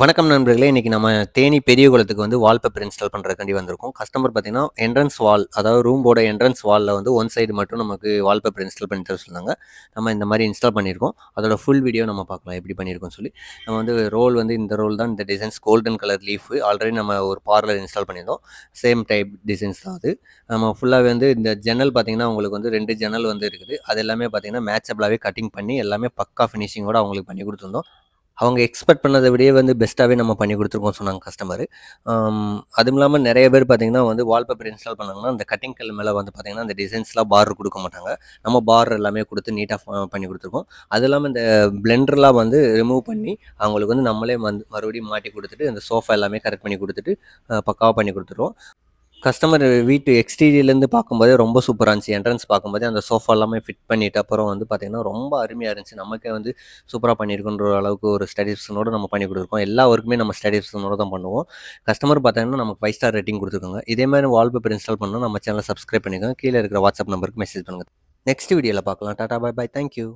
வணக்கம் நண்பர்களே. இன்றைக்கி நம்ம தேனி பெரிய குளத்துக்கு வந்து வால்பேப்பர் இன்ஸ்டால் பண்ணுறதுக்காண்டி வந்திருக்கோம். கஸ்டமர் பார்த்தீங்கன்னா என்ட்ரன்ஸ் வால் அதாவது ரூம்போட என்ட்ரன்ஸ் வாலில் வந்து ஒன் சைடு மட்டும் நமக்கு வால்பேப்பர் இன்ஸ்டால் பண்ணி தர சொன்னாங்க நம்ம இந்த மாதிரி இன்ஸ்டால் பண்ணியிருக்கோம். அதோட ஃபுல் வீடியோ நம்ம பார்க்கலாம். எப்படி பண்ணியிருக்கோம் சொல்லி. நம்ம வந்து ரோல் வந்து இந்த ரோல் தான். இந்த designs golden colour leaf already நம்ம ஒரு பார்லர் இன்ஸ்டால் பண்ணியிருந்தோம். சேம் டைப் டிசைன்ஸ் தான் அது. நம்ம ஃபுல்லாகவே வந்து இந்த ஜன்னல் பார்த்தீங்கன்னா உங்களுக்கு வந்து ரெண்டு ஜன்னல் வந்து இருக்குது. அது எல்லாமே பார்த்தீங்கன்னா மேட்சபிளாகவே கட்டிங் பண்ணி எல்லாமே பக்கா ஃபினிஷிங்கோட அவங்களுக்கு பண்ணி கொடுத்துருந்தோம். அவங்க எக்ஸ்பெக்ட் பண்ணதை விடையே வந்து பெஸ்ட்டாகவே நம்ம பண்ணி கொடுத்துருக்கோம் சொன்னாங்க கஸ்டமர் அதுவும் இல்லாமல் நிறைய பேர் பார்த்தீங்கன்னா வந்து வால்பேப்பர் இன்ஸ்டால் பண்ணாங்கன்னா அந்த கட்டிங் கல் மேலே வந்து பார்த்தீங்கன்னா அந்த டிசைன்ஸ்லாம் பார் கொடுக்க மாட்டாங்க. நம்ம பார் எல்லாமே கொடுத்து நீட்டாக பண்ணி கொடுத்துருக்கோம். அது இல்லாமல் இந்த பிளெண்டர்லாம் வந்து ரிமூவ் பண்ணி அவங்களுக்கு வந்து நம்மளே வந்து மறுபடியும் மாட்டி கொடுத்துட்டு அந்த சோஃபா எல்லாமே கரெக்ட் பண்ணி கொடுத்துட்டு பக்காவாக பண்ணி கொடுத்துருவோம். கஸ்டமர் வீட்டு எக்ஸ்டீரியர்லேருந்து பார்க்கும்போதே ரொம்ப சூப்பராக இருந்துச்சு. என்ட்ரன்ஸ் பார்க்கும்போதே அந்த சோஃபா எல்லாமே ஃபிட் பண்ணிட்டு அப்புறம் வந்து பார்த்திங்கன்னா ரொம்ப அருமையாக இருந்துச்சு. நமக்கே வந்து சூப்பராக பண்ணியிருக்குன்ற அளவுக்கு ஒரு ஸ்டடிஸ்னோடு நம்ம பண்ணி கொடுத்துருக்கோம். எல்லா ஒர்க்குமே நம்ம ஸ்டடிஸ்னோட தான் பண்ணுவோம். கஸ்டமர் பார்த்தீங்கன்னா நமக்கு ஃபைவ் ஸ்டார் ரேட்டிங் கொடுத்துருக்காங்க. இதே மாதிரி வால்பேப்பர் இன்ஸ்டால் பண்ணால் நம்ம சேனலை சப்ஸ்கிரைப் பண்ணிக்கோங்க. கீழே இருக்கிற வாட்ஸ்அப் நம்பருக்கு மெசேஜ் பண்ணுங்கள் நெக்ஸ்ட் வீடியோவில் பார்க்கலாம். டாடா பாய் பாய் தேங்க்யூ